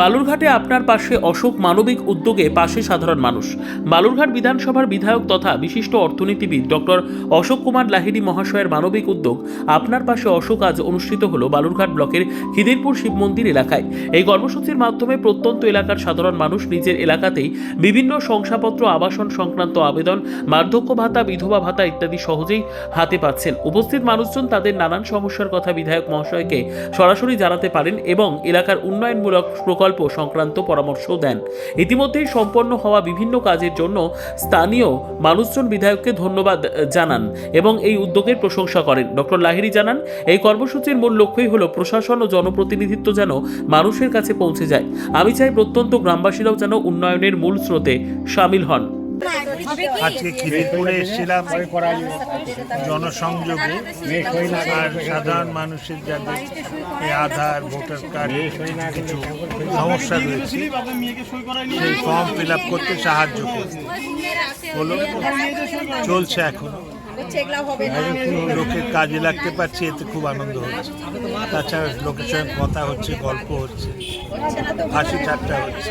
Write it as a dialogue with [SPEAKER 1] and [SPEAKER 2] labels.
[SPEAKER 1] বালুরঘাটে আপনার পাশে অশোক মানবিক উদ্যোগে পাশে সাধারণ মানুষ। বালুরঘাট বিধানসভার বিধায়ক তথা বিশিষ্ট অর্থনীতিবিদ ডক্টর অশোক কুমার লাহিড়ী মহাশয়ের মানবিক উদ্যোগ আপনার পাশে অশোক আজ অনুষ্ঠিত হলো বালুরঘাট ব্লকের খিদিরপুর শিব মন্দির এলাকায়। এই কর্মসূচির মাধ্যমে প্রত্যন্ত এলাকার সাধারণ মানুষ নিজের এলাকাতেই বিভিন্ন শংসাপত্র, আবাসন সংক্রান্ত আবেদন বার্ধক্য ভাতা, বিধবা ভাতা ইত্যাদি সহজেই হাতে পাচ্ছেন। উপস্থিত মানুষজন তাদের নানান সমস্যার কথা বিধায়ক মহাশয়কে সরাসরি জানাতে পারেন এবং এলাকার উন্নয়নমূলক প্রকল্প সংক্রান্ত পরামর্শ দেন। ইতিমধ্যেই সম্পন্ন হওয়া বিভিন্ন কাজের জন্য স্থানীয় মানুষজন বিধায়ককে ধন্যবাদ জানান এবং এই উদ্যোগের প্রশংসা করেন। ডক্টর লাহিরি জানান, এই কর্মসূচির মূল লক্ষ্যই হল প্রশাসন ও জনপ্রতিনিধিত্ব যেন মানুষের কাছে পৌঁছে যায়। আমি চাই প্রত্যন্ত গ্রামবাসীরাও যেন উন্নয়নের মূল স্রোতে সামিল হন।
[SPEAKER 2] আজকে খিদিরপুরে এসেছিলাম। জনসংযোগে। আর সাধারণ মানুষের যাদের এই আধার ভোটার কার্ড কিছু সমস্যা রয়েছে সেই ফর্ম ফিল আপ করতে সাহায্য হলো চলছে এখন। লোকের কাজে লাগতে পারছি এতে খুব আনন্দ হচ্ছে। তাছাড়া লোকের সঙ্গে কথা হচ্ছে গল্প হচ্ছে হাসি ঠাট্টা হচ্ছে।